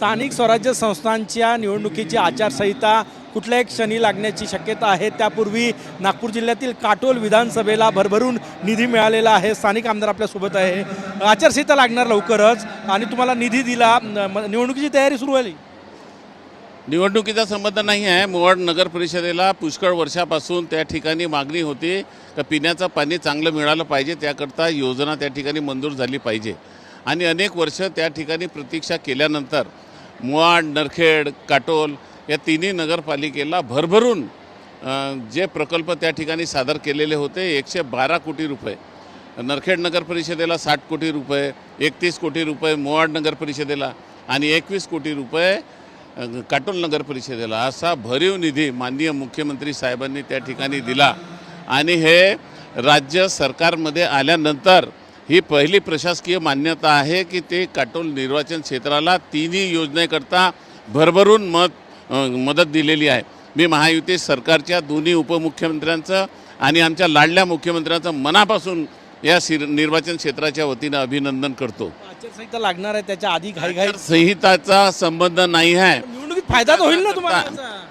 स्थानिक स्वराज्य संस्थांच्या निवडणुकीची आचारसंहिता कुठल्या एक क्षणी लागण्याची शक्यता आहे. त्यापूर्वी नागपूर जिल्ह्यातील काटोल विधानसभेला भरभरून निधी मिळालेला आहे. स्थानिक आमदार आपल्यासोबत आहे. आचारसंहिता लागणार लवकरच आणि तुम्हाला निधी दिला निवडणुकीची तयारी सुरू झाली. निवडणुकीचा संबंध नाही आहे. मोवाड नगर परिषदेला पुष्कळ वर्षापासून त्या ठिकाणी मागणी होती का पिण्याचं पाणी चांगलं मिळालं पाहिजे त्याकरता योजना त्या ठिकाणी मंजूर झाली पाहिजे. आणि अनेक वर्ष त्या ठिकाणी प्रतीक्षा केल्यानंतर मुवाड नरखेड काटोल या तिन्ही नगरपालिकेला भरभरून जे प्रकल्प त्या ठिकाणी सादर केलेले होते एकशे बारा कोटी रुपये. नरखेड नगर परिषदेला साठ कोटी रुपये एकतीस कोटी रुपये मोवाड नगर परिषदेला आणि एकवीस कोटी रुपये काटोल नगर परिषदेला असा भरीव निधी माननीय मुख्यमंत्री साहेबांनी त्या ठिकाणी दिला. आणि हे राज्य सरकारमध्ये आल्यानंतर ही पहिली प्रशासकीय मान्यता आहे की ते काटोल निर्वाचन क्षेत्राला तिन्ही योजनेकरता भरभरून मत मदत दिलेली आहे. मी महायुती सरकारच्या दोन्ही उपमुख्यमंत्र्यांचं आणि आमच्या लाडल्या मुख्यमंत्र्यांचं मनापासून या सिर निर्वाचन क्षेत्राच्या वतीनं अभिनंदन करतो. आचारसंहिता लागणार आहे त्याच्या आधी घाई घाई संहिताचा संबंध नाही आहे. निवडणुकीत फायदा होईल ना तुम्हाला?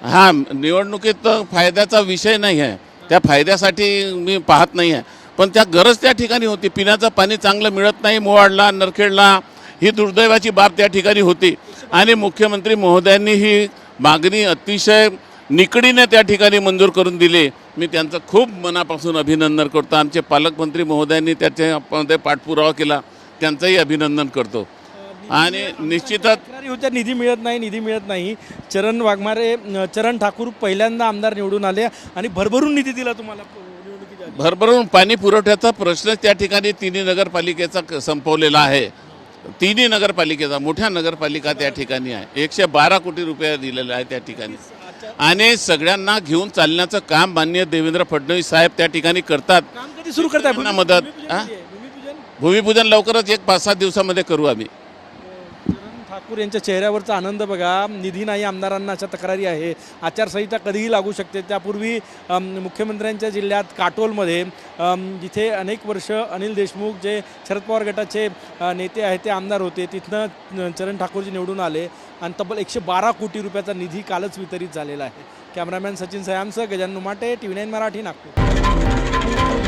हा निवडणुकीत फायद्याचा विषय नाही आहे. त्या फायद्यासाठी मी पाहत नाही आहे. पण त्या गरज त्या ठिकाणी होती. पिण्याचं पाणी चांगलं मिळत नाही मोवाडला नरखेडला ही दुर्दैवाची बाब त्या ठिकाणी होती. आणि मुख्यमंत्री महोदयांनी ही मागणी अतिशय निकडीने त्या ठिकाणी मंजूर करून दिली. मी त्यांचं खूप मनापासून अभिनंदन करतो. आमचे पालकमंत्री महोदयांनी त्याच्यामध्ये पाठपुरावा केला. त्यांचंही अभिनंदन करतो. आणि निश्चितच होत्या निधी मिळत नाही निधी मिळत नाही. चरण वाघमारे चरण ठाकूर पहिल्यांदा आमदार निवडून आले आणि भरभरून निधी दिला तुम्हाला. भरभरून पाणी पुरवठ्याचा प्रश्न त्या ठिकाणी तिन्ही नगरपालिकेचा संपवलेला आहे. तिन्ही नगरपालिकेचा मोठ्या नगरपालिका त्या ठिकाणी आहे. एकशे बारा कोटी रुपये दिलेले आहे त्या ठिकाणी. आणि सगळ्यांना घेऊन चालण्याचं काम माननीय देवेंद्र फडणवीस साहेब त्या ठिकाणी करतात. सुरू करताय? त्यांना मदत, भूमिपूजन? हा? लवकरच एक पाच सात दिवसामध्ये करू आम्ही. ठाकूर यांच्या चेहऱ्यावरचा आनंद बघा. निधी नाही आमदारांना अशा तक्रारी आहे. आचारसंहिता कधीही लागू शकते. त्यापूर्वी मुख्यमंत्र्यांच्या जिल्ह्यात काटोलमध्ये जिथे अनेक वर्ष अनिल देशमुख जे शरद पवार गटाचे नेते आहेत ते आमदार होते. तिथनं चरण ठाकूरजी निवडून आले. आणि तब्बल एकशे बारा कोटी रुपयाचा निधी कालच वितरित झालेला आहे. Cameraman Sachin सयामसह Gajanan Mate T V nine Marathi Nagpur.